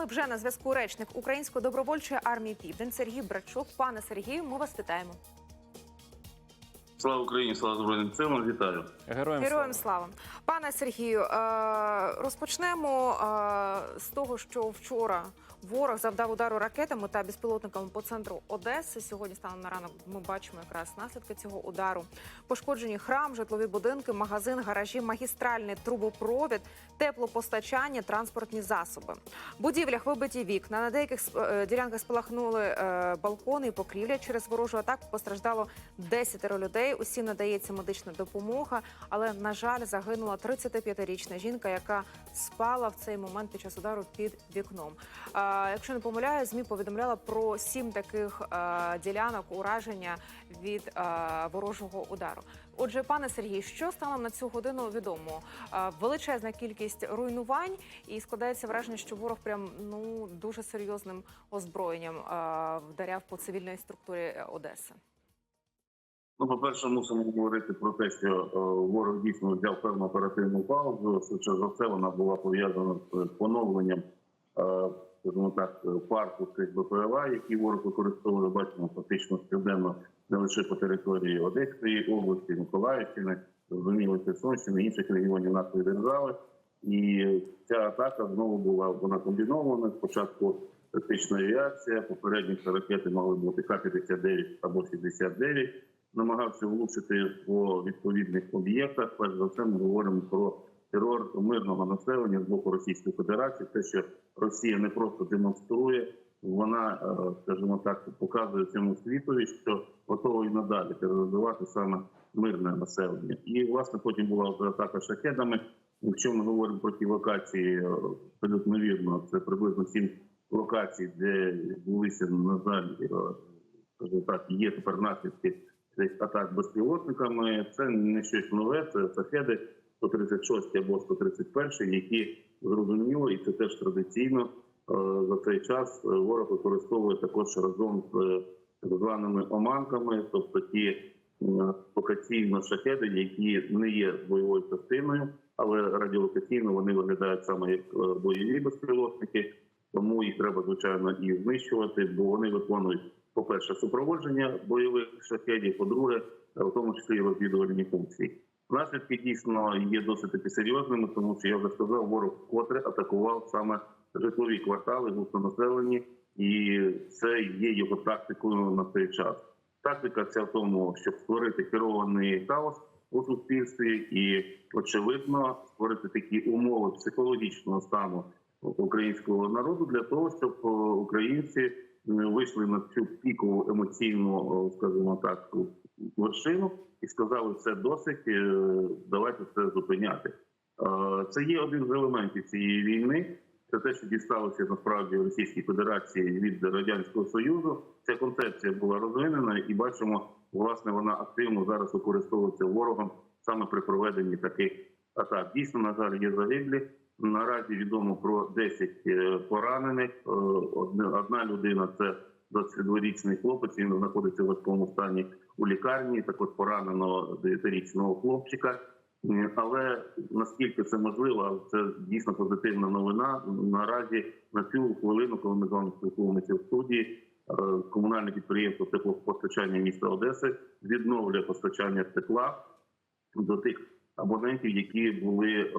нами вже на зв'язку речник Української добровольчої армії Південь Сергій Брачук. Пане Сергію, ми вас вітаємо. Слава Україні, слава Збройним силам, вітаю. Героям, Героям слава, пане Сергію. е, Розпочнемо е, з того, що вчора ворог завдав удару ракетами та безпілотниками по центру Одеси. Сьогодні станом на ранок ми бачимо якраз наслідки цього удару. Пошкоджені храм, житлові будинки, магазин, гаражі, магістральний трубопровід, теплопостачання, транспортні засоби. Будівлях вибиті вікна. На деяких е, ділянках спалахнули е, балкони і покрівля. Через ворожу атаку постраждало 10 людей. Усім надається медична допомога, але на жаль, загинула 35-річна жінка, яка спала в цей момент під час удару під вікном. Е, Якщо не помиляю, змі повідомляла про сім таких е, ділянок ураження від е, ворожого удару. Отже, пане Сергій, що станом на цю годину відомо? Е, Величезна кількість руйнувань, і складається враження, що ворог прям ну дуже серйозним озброєнням е, вдаряв по цивільній структурі Одеси. Ну, по-перше, мусимо говорити про те, що е, ворог дійсно взяв певну оперативну паузу. Швидше за все, вона була пов'язана з поновленням, е, скажімо так, парку цих БПЛА, які ворог використовує, бачимо фактично щоденно не лише по території Одеської області, Миколаївщини, зрозуміло, Херсонщини, інших регіонів нашої держави. І ця атака знову була вона комбінована. Спочатку тактична авіація, попередні ракети могли бути Х-59 або 69. Намагався влучити по відповідних об'єктах. Перш за все, ми говоримо про терор мирного населення з боку Російської Федерації. Те, що Росія не просто демонструє, вона, е, скажімо так, показує цьому світові, що готова і надалі тероризувати саме мирне населення. І власне потім була вже атака шахедами. Якщо ми говоримо про ті локації, е, абсолютно вірно, це приблизно сім локацій, де відбулися на жаль, е, скажімо так, є тепер наслідки цих атак безпілотниками. Це не щось нове, це шахеди 136 або 131, які зрозуміло, і це теж традиційно е, за цей час е, ворог використовує також разом з е, так званими оманками, тобто ті локаційно шахеди, які не є бойовою частиною, але радіолокаційно вони виглядають саме як бойові безпілотники. Тому їх треба звичайно і знищувати, бо вони виконують, по-перше, супроводження бойових шахедів, по-друге, в тому числі розвідувальні функції. Наслідки дійсно є досить таки серйозними, тому що я вже сказав, ворог вкотре атакував саме житлові квартали, густонаселені, і це є його тактикою на цей час. Тактика ця в тому, щоб створити керований хаос у суспільстві, і очевидно створити такі умови психологічного стану українського народу для того, щоб е, українці е, вийшли на цю пікову емоційну, е, скажімо так, вершину і сказали, все досить, е, давайте це зупиняти. Е, Це є один з елементів цієї війни. Це те, що дісталося насправді Російській Федерації від радянського союзу. Ця концепція була розвинена, і бачимо, власне, вона активно зараз використовується ворогом саме при проведенні таких атак. Дійсно, на жаль, є загиблі. Наразі відомо про 10 е, поранених. Одна людина це 22-річний хлопець. Він знаходиться в важкому стані у лікарні. Також поранено 9-річного хлопчика. Але наскільки це можливо, це дійсно позитивна новина. Наразі на цю хвилину, коли ми з вами спілкуємося в студії, е, комунальне підприємство теплопостачання міста Одеси відновлює постачання тепла до тих абонентів, які були е,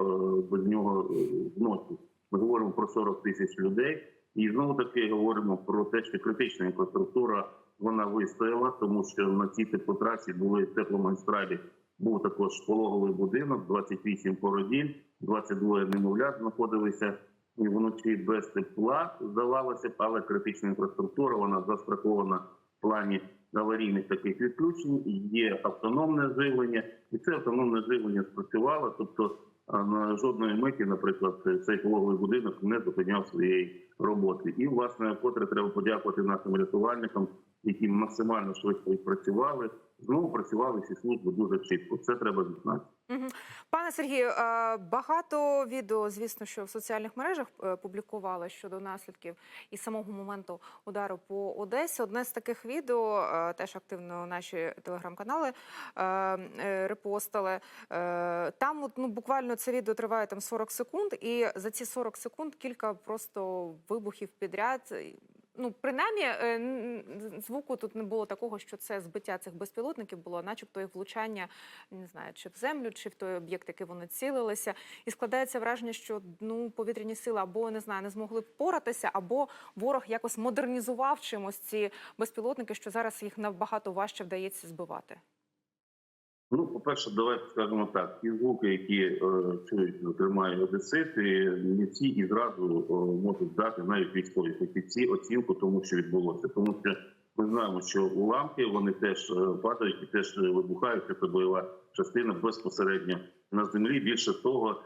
без нього е, в ночі. Ми говоримо про 40 тисяч людей, і знову таки говоримо про те, що критична інфраструктура вона вистояла, тому що на цій теплотрасі були тепломагістралі. Був також пологовий будинок, 28 породіль, 22 немовлят знаходилися і вночі без тепла. Здавалося б, але критична інфраструктура вона застрахована в плані аварійних таких відключень. Є автономне живлення, і це автономне живлення спрацювало. Тобто на жодної миті, наприклад, цей пологовий будинок не зупиняв своєї роботи. І власне, вкотре треба подякувати нашим рятувальникам, які максимально швидко відпрацювали, знову працювали всі служби дуже чітко. Це треба відзначити. Пане Сергію, е, багато відео, звісно, що в соціальних мережах е, публікували щодо наслідків і самого моменту удару по Одесі. Одне з таких відео е, теж активно наші телеграм-канали репостили. Там ну, буквально це відео триває там 40 секунд, і за ці 40 секунд кілька просто вибухів підряд. Ну, принаймні, е, звуку тут не було такого, що це збиття цих безпілотників було, начебто їх влучання не знаю, чи в землю, чи в той об'єкт, який вони цілилися. І складається враження, що ну повітряні сили або не знаю, не змогли впоратися, або ворог якось модернізував чимось ці безпілотники, що зараз їх набагато важче вдається збивати. Ну, по-перше, давайте скажемо так: ті звуки, які е, чують, і одесити, не всі і зразу е, можуть дати навіть військові фахівці оцінку тому, що відбулося. Тому що ми знаємо, що уламки вони теж е, падають і теж вибухають. Це бойова частина безпосередньо на землі. Більше того,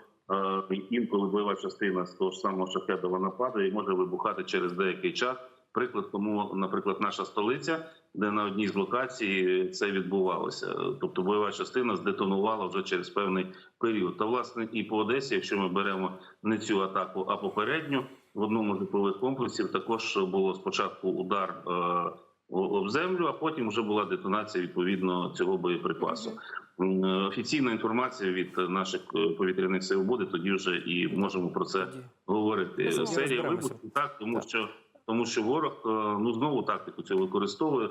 інколи бойова частина з того ж самого шахеда вона падає і може вибухати через деякий час. Приклад тому, наприклад, наша столиця, де на одній з локацій це відбувалося. Тобто бойова частина здетонувала вже через певний період. Та власне і по Одесі, якщо ми беремо не цю атаку, а попередню в одному з житлових комплексів, також було спочатку удар е, об землю, а потім вже була детонація відповідно цього боєприпасу. Е, Офіційна інформація від наших е, повітряних сил буде, тоді вже і можемо про це говорити. Серія вибухів так, тому що тому що ворог е, ну знову тактику цю використовує.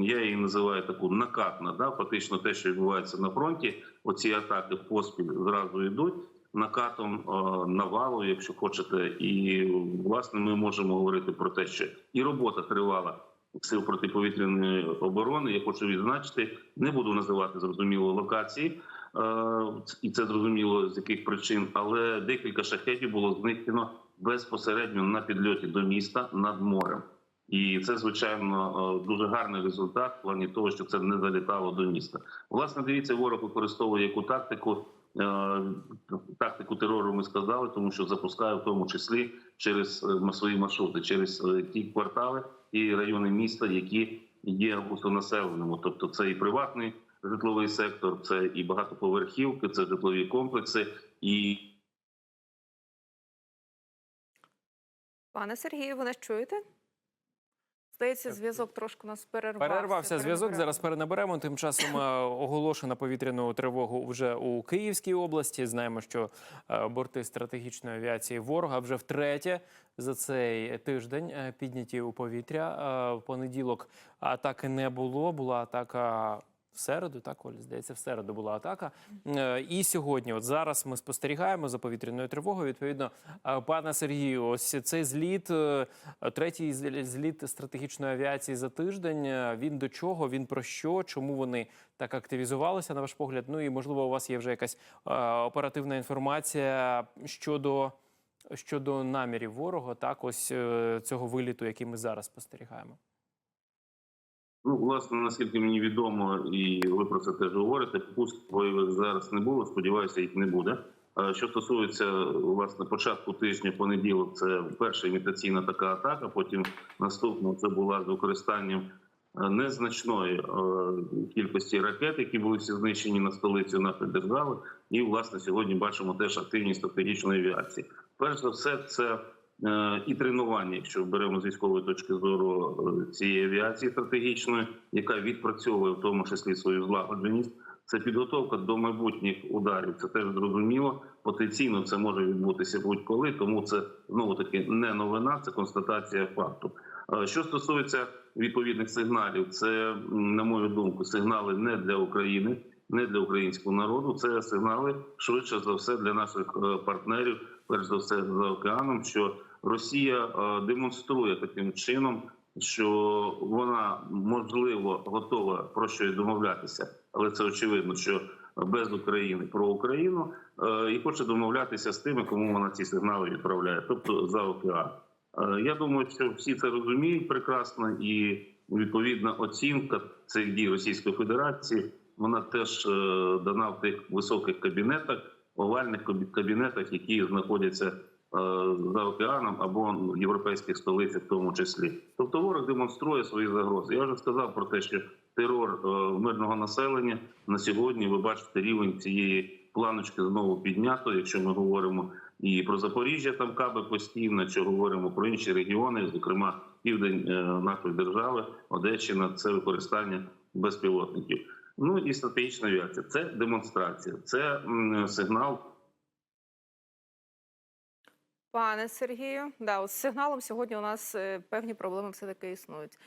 Я її називаю таку накатна. Да, фактично, те, що відбувається на фронті, оці атаки поспіль зразу йдуть накатом е, навалу, якщо хочете. І власне ми можемо говорити про те, що і робота тривала сил протиповітряної оборони. Я хочу відзначити, не буду називати зрозуміло локації. Е, І це зрозуміло з яких причин, але декілька шахетів було знищено безпосередньо на підльоті до міста над морем. І це звичайно е, дуже гарний результат в плані того, що це не залітало до міста. Власне, дивіться, ворог використовує яку тактику. Е, Тактику терору ми сказали, тому що запускає в тому числі через е, свої маршрути, через ті квартали і райони міста, які є густонаселеними. Тобто, це і приватний житловий сектор, це і багатоповерхівки, це житлові комплекси і Пане Сергію, ви нас чуєте? Здається, зв'язок трошки у нас перервався. Перервався зв'язок. Зараз перенаберемо. Тим часом е, оголошено повітряну тривогу вже у Київській області. Знаємо, що е, борти стратегічної авіації ворога вже втретє за цей тиждень е, підняті у повітря. В понеділок атаки не було. Була атака. В середу, так, Оль, здається, в середу була атака. Е, І сьогодні, от зараз ми спостерігаємо за повітряною тривогою. Відповідно, е, пане Сергію, ось цей зліт, е, третій зліт стратегічної авіації за тиждень. Він до чого? Він про що? Чому вони так активізувалися, на ваш погляд? Ну і можливо, у вас є вже якась оперативна інформація щодо, щодо намірів ворога, так, ось цього виліту, який ми зараз спостерігаємо. Ну, власне, наскільки мені відомо, і ви про це теж говорите, пусків бойових зараз не було. Сподіваюся, їх не буде. Що стосується власне початку тижня, понеділок, це перша імітаційна така атака. Потім наступна це була з використанням е, незначної е, кількості ракет, які були всі знищені на столицю нашої держави. І власне сьогодні бачимо теж активність стратегічної авіації. Перш за все, це і тренування, якщо беремо з військової точки зору е, цієї авіації стратегічної, яка відпрацьовує в тому числі свою злагодженість. Це підготовка до майбутніх ударів. Це теж зрозуміло. Потенційно це може відбутися будь-коли, тому це знову таки не новина, це констатація факту. Е, Що стосується відповідних сигналів, це на мою думку сигнали не для України, не для українського народу. Це сигнали швидше за все для наших е, партнерів, перш за все за океаном. Що Росія е, демонструє таким чином, що вона можливо готова про щось домовлятися, але це очевидно, що без України про Україну е, і хоче домовлятися з тими, кому вона ці сигнали відправляє, тобто за океан. Е, Я думаю, що всі це розуміють прекрасно, і відповідна оцінка цих дій Російської Федерації вона теж дана в тих високих кабінетах, овальних кабінетах, які знаходяться за океаном або в європейських столицях, в тому числі. Тобто ворог демонструє свої загрози. Я вже сказав про те, що терор е, мирного населення. На сьогодні ви бачите рівень цієї планочки знову піднято. Якщо ми говоримо і про Запоріжжя, там каби постійно, чи говоримо про інші регіони, зокрема південь е, нашої держави, Одещина, це використання безпілотників. Ну і стратегічна авіація. Це демонстрація, це сигнал Пане Сергію, да, з сигналом сьогодні у нас е, певні проблеми все таки існують.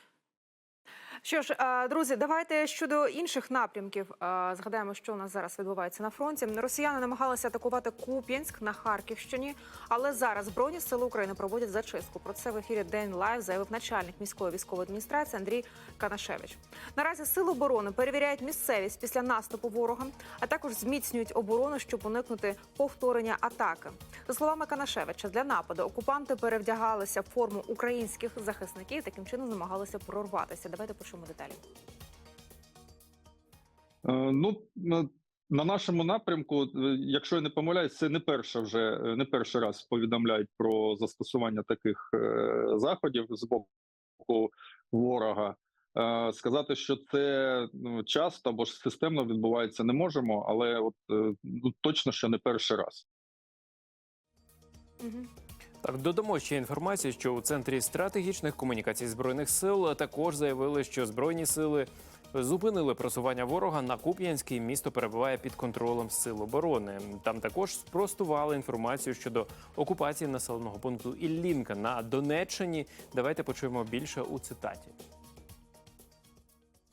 Що ж, е, друзі, давайте щодо інших напрямків е, згадаємо, що у нас зараз відбувається на фронті. Росіяни намагалися атакувати Куп'янськ на Харківщині, але зараз збройні сили України проводять зачистку. Про це в ефірі День Лайв заявив начальник міської військової адміністрації Андрій Канашевич. Наразі сили оборони перевіряють місцевість після наступу ворога, а також зміцнюють оборону, щоб уникнути повторення атаки. За словами Канашевича, для нападу окупанти перевдягалися в форму українських захисників, таким чином намагалися прорватися. Давайте почуємо деталі. Е, Ну на- на нашому напрямку, е, якщо я не помиляюсь, це не перше вже е, не перший раз повідомляють про застосування таких заходів з боку ворога. Сказати, що це ну, часто або ж системно відбувається, не можемо, але от ну, точно, що не перший раз. Угу. Так, додамо ще інформацію, що у центрі стратегічних комунікацій збройних сил також заявили, що збройні сили зупинили просування ворога на Куп'янський. Місто перебуває під контролем сил оборони. Там також спростували інформацію щодо окупації населеного пункту Іллінка на Донеччині. Давайте почуємо більше у цитаті.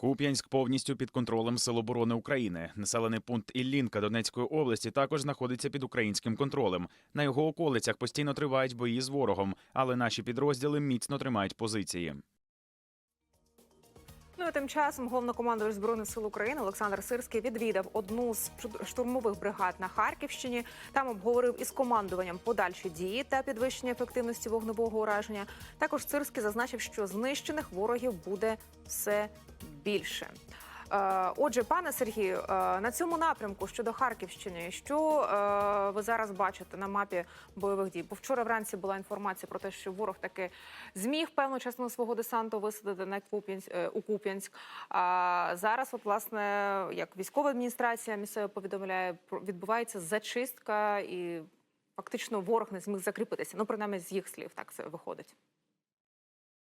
Куп'янськ повністю під контролем Сил оборони України. Населений пункт Іллінка Донецької області також знаходиться під українським контролем. На його околицях постійно тривають бої з ворогом, але наші підрозділи міцно тримають позиції. Ну тим часом головнокомандувач збройних сил України Олександр Сирський відвідав одну з штурмових бригад на Харківщині. Там обговорив із командуванням подальші дії та підвищення ефективності вогневого ураження. Також Сирський зазначив, що знищених ворогів буде все більше. Е, Отже, пане Сергію, е, на цьому напрямку щодо Харківщини, що е, ви зараз бачите на мапі бойових дій? Бо вчора вранці була інформація про те, що ворог таки зміг певну частину свого десанту висадити на Куп'янськ у Куп'янськ. А зараз, от власне, як військова адміністрація місцево повідомляє, відбувається зачистка, і фактично ворог не зміг закріпитися. Ну, принаймні, з їх слів так це виходить.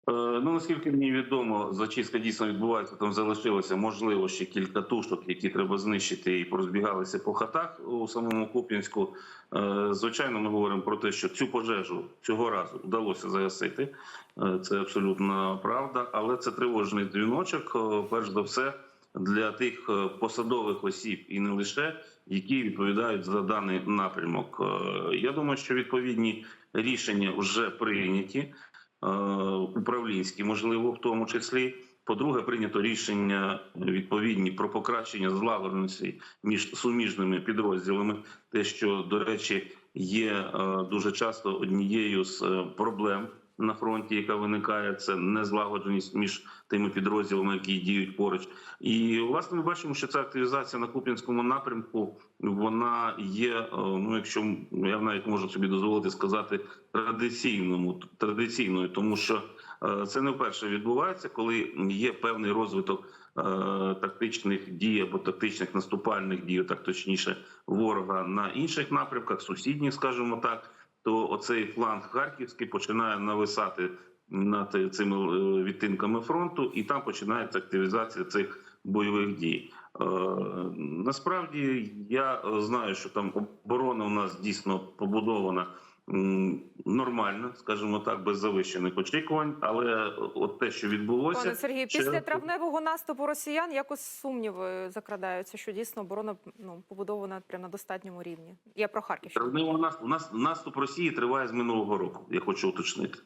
Е, Ну наскільки мені відомо, зачистка дійсно відбувається. Там залишилося можливо ще кілька тушок, які треба знищити, і порозбігалися по хатах у самому Куп'янську. Е, Звичайно, ми говоримо про те, що цю пожежу цього разу вдалося загасити. Е, Це абсолютна правда, але це тривожний дзвіночок. Перш за все для тих посадових осіб і не лише які відповідають за даний напрямок. Я думаю, що відповідні рішення вже прийняті управлінські, можливо, в тому числі. По-друге, прийнято рішення відповідні про покращення злагодженості між суміжними підрозділами. Те, що до речі, є е, дуже часто однією з е, проблем на фронті, яка виникає, це незлагодженість між тими підрозділами, які діють поруч. І власне ми бачимо, що ця активізація на Куп'янському напрямку вона є. е, Ну, якщо я навіть можу собі дозволити сказати, традиційному традиційною, тому що е, це не вперше відбувається, коли є певний розвиток е, тактичних дій або тактичних наступальних дій, так точніше, ворога на інших напрямках, сусідніх, скажімо так, то оцей фланг харківський починає нависати над цими е, відтинками фронту, і там починається активізація цих бойових дій. Е, Насправді я е, знаю, що там оборона у нас дійсно побудована нормально, скажімо так, без завищених очікувань. Але от те, що відбулося, Пане Сергію, ще після травневого наступу росіян якось сумніви закрадаються, що дійсно оборона ну побудована прямо на достатньому рівні. Я про Харківщину. Травневий наступ. У нас наступ Росії триває з минулого року. Я хочу уточнити.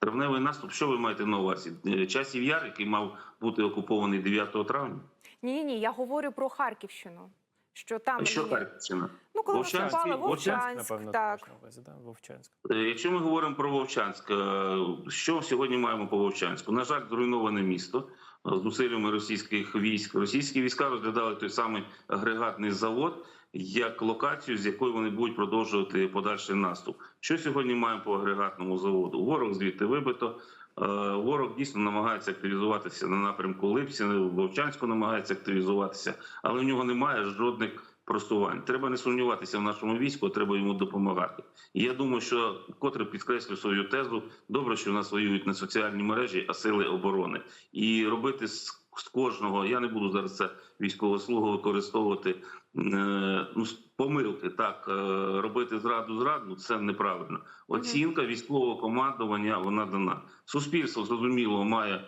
Травневий наступ, що ви маєте на увазі? Е, Часів яр, який мав бути окупований 9 травня. Ні, ні. Я говорю про Харківщину. Що там Що Харківщина? Ну, коли Вовчанський- наступали Вовчанськ, Вовчанськ, напевно, так. ти маєш на увазі, да? Вовчанськ. Е, Якщо ми говоримо про Вовчанськ, е, що сьогодні маємо по Вовчанську? На жаль, зруйноване місто. зусиллями російських військ. Російські війська розглядали той самий агрегатний завод як локацію, з якої вони будуть продовжувати подальший наступ. Що сьогодні маємо по агрегатному заводу? Ворог звідти вибито. Е, Ворог дійсно намагається активізуватися на напрямку Липці, Вовчанську намагається активізуватися, але в нього немає жодних просувань. Треба не сумніватися в нашому війську, треба йому допомагати. І я думаю, що котре підкреслю свою тезу. Добре, що в нас воюють не соціальні мережі, а сили оборони. І робити з, з кожного, я не буду зараз це військове слово використовувати. е, Ну, помилки так е, робити зраду зраду це неправильно. Оцінка військового командування вона дана. Суспільство зрозуміло має е,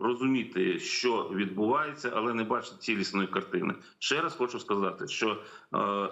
розуміти, що відбувається, але не бачить цілісної картини. Ще раз хочу сказати, що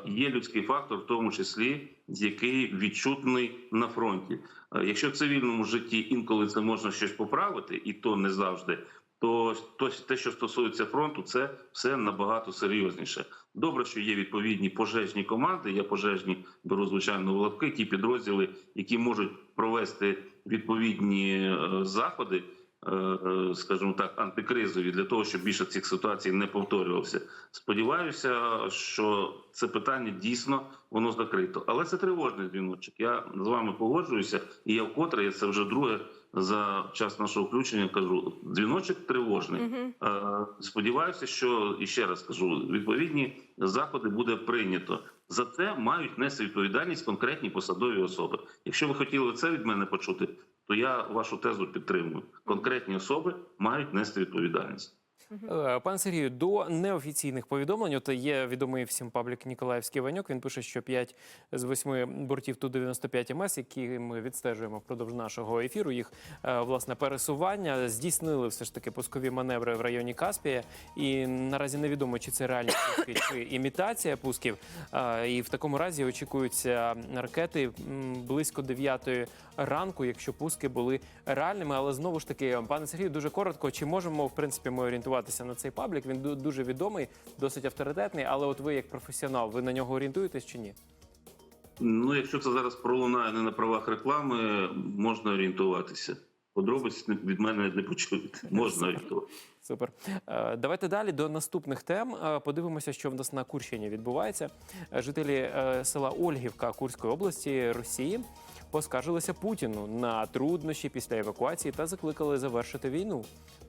є людський фактор, в тому числі який відчутний на фронті. Якщо в цивільному житті інколи це можна щось поправити, і то не завжди. То, то те, що стосується фронту, це все набагато серйозніше. Добре, що є відповідні пожежні команди. Я пожежні беру звичайно в лапки, ті підрозділи, які можуть провести відповідні е, заходи, е, е, скажімо так, антикризові для того, щоб більше цих ситуацій не повторювався. Сподіваюся, що це питання дійсно воно закрито, але це тривожний дзвіночок. Я з вами погоджуюся, і я вкотре я це вже друге за час нашого включення кажу. Дзвіночок тривожний. Е, Сподіваюся, що і ще раз кажу, відповідні заходи буде прийнято. За це мають нести відповідальність конкретні посадові особи. Якщо ви хотіли це від мене почути, то я вашу тезу підтримую. Конкретні особи мають нести відповідальність. Е, Пане Сергію, до неофіційних повідомлень, от є відомий всім паблік Ніколаївський Ваньок. Він пише, що 5 з 8 бортів Ту-95 МС, які ми відстежуємо впродовж нашого ефіру, їх е, власне пересування здійснили все ж таки пускові маневри в районі Каспія. І наразі невідомо, чи це реальні пуски, чи імітація пусків. Е, І в такому разі очікуються ракети близько 9 ранку, якщо пуски були реальними. Але знову ж таки, пане Сергію, дуже коротко, чи можемо в принципі ми орієнтуватися на цей паблік? Він дуже відомий, досить авторитетний. Але от ви, як професіонал, ви на нього орієнтуєтесь чи ні? Ну, якщо це зараз пролунає не на правах реклами, можна орієнтуватися. Подробиць від мене не почуєте. Можна орієнтуватися. Супер. Е, Давайте далі до наступних тем. Е, Подивимося, що в нас на Курщині відбувається. Жителі е, села Ольгівка Курської області Росії поскаржилися Путіну на труднощі після евакуації та закликали завершити війну.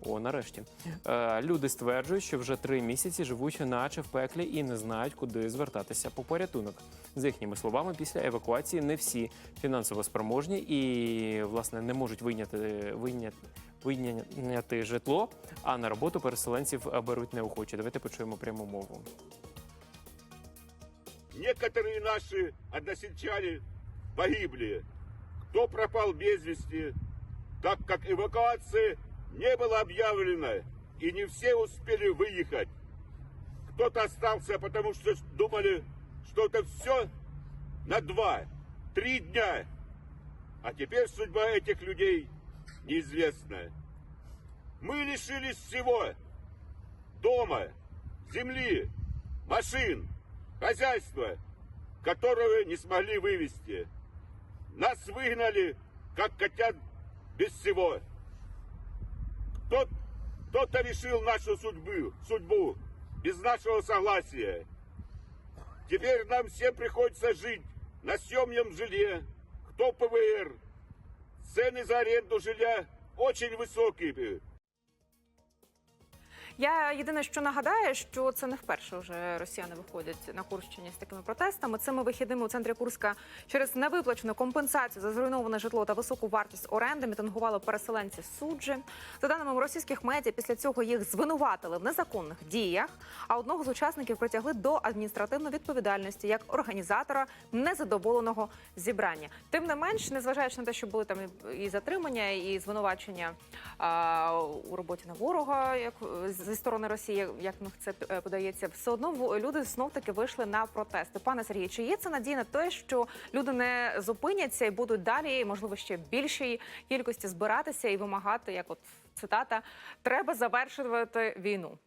О, нарешті. Е, Люди стверджують, що вже три місяці живуть наче в пеклі і не знають, куди звертатися по порятунок. За їхніми словами, після евакуації не всі фінансово спроможні і, власне, не можуть вийняти вийняти вийняти житло, а на роботу переселенців беруть неохоче. Давайте почуємо пряму мову. Некоторые наши односельчане погибли. Кто пропал без вести, так как эвакуация не была объявлена, и не все успели выехать. Кто-то остался, потому что думали, что это все на два, три дня. А теперь судьба этих людей неизвестна. Мы лишились всего. Дома, земли, машин, хозяйства, которого не смогли вывести. Нас выгнали, как котят, без всего. Кто- Кто-то решил нашу судьбу, судьбу без нашего согласия. Теперь нам всем приходится жить на съемном жилье, кто ПВР. Цены за аренду жилья очень высокие. Я єдине, що нагадаю, що це не вперше вже росіяни виходять на Курщині з такими протестами. Цими вихідними у центрі Курська через невиплачену компенсацію за зруйноване житло та високу вартість оренди мітингували переселенці суджі. За даними російських медіа, після цього їх звинуватили в незаконних діях. А одного з учасників притягли до адміністративної відповідальності як організатора незадоволеного зібрання. Тим не менш, незважаючи на те, що були там і- затримання, і звинувачення а, у роботі на ворога, як зі сторони Росії, як в це е, подається, все одно люди знов таки вийшли на протести. Пане Сергію, чи є це надія на те, що люди не зупиняться і будуть далі, можливо, ще в більшій кількості збиратися і вимагати, як от цитата, треба завершувати війну.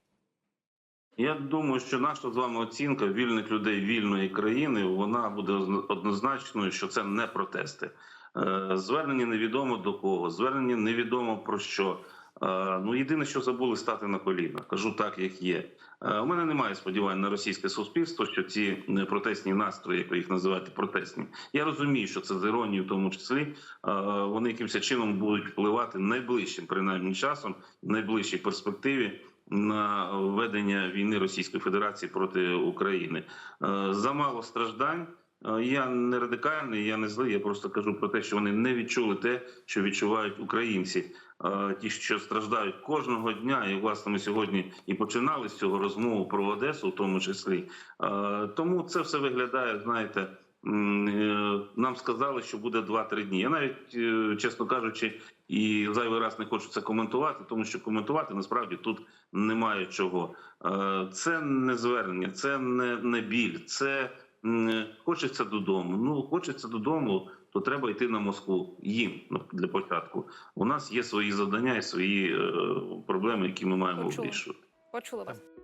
Я думаю, що наша з вами оцінка вільних людей вільної країни вона буде однозначною, що це не протести. Е, Звернення невідомо до кого, звернення невідомо про що. Е, Ну, єдине, що забули стати на коліна. Кажу так, як є. Е, У мене немає сподівань на російське суспільство, що ці е, протестні настрої, як ви їх називаєте, протестні. Я розумію, що це з іронією, в тому числі вони якимось чином будуть впливати найближчим, принаймні часом, в найближчій перспективі. На ведення війни Російської Федерації проти України замало страждань. Я не радикальний, я не злий. Я просто кажу про те, що вони не відчули те, що відчувають українці. Е, Ті, що страждають кожного дня, і власне ми сьогодні і починали з цього розмову про Одесу, в тому числі. Е, Тому це все виглядає, знаєте. е, Нам сказали, що буде 2-3 дні. Я навіть, е, чесно кажучи, і зайвий раз не хочу це коментувати, тому що коментувати насправді тут немає чого. Е, Це не звернення, це не, не біль, це хочеться додому. Ну хочеться додому, то треба йти на Москву. Їм ну, для початку. У нас є свої завдання і свої е, проблеми, які ми маємо вирішувати. Почули вас.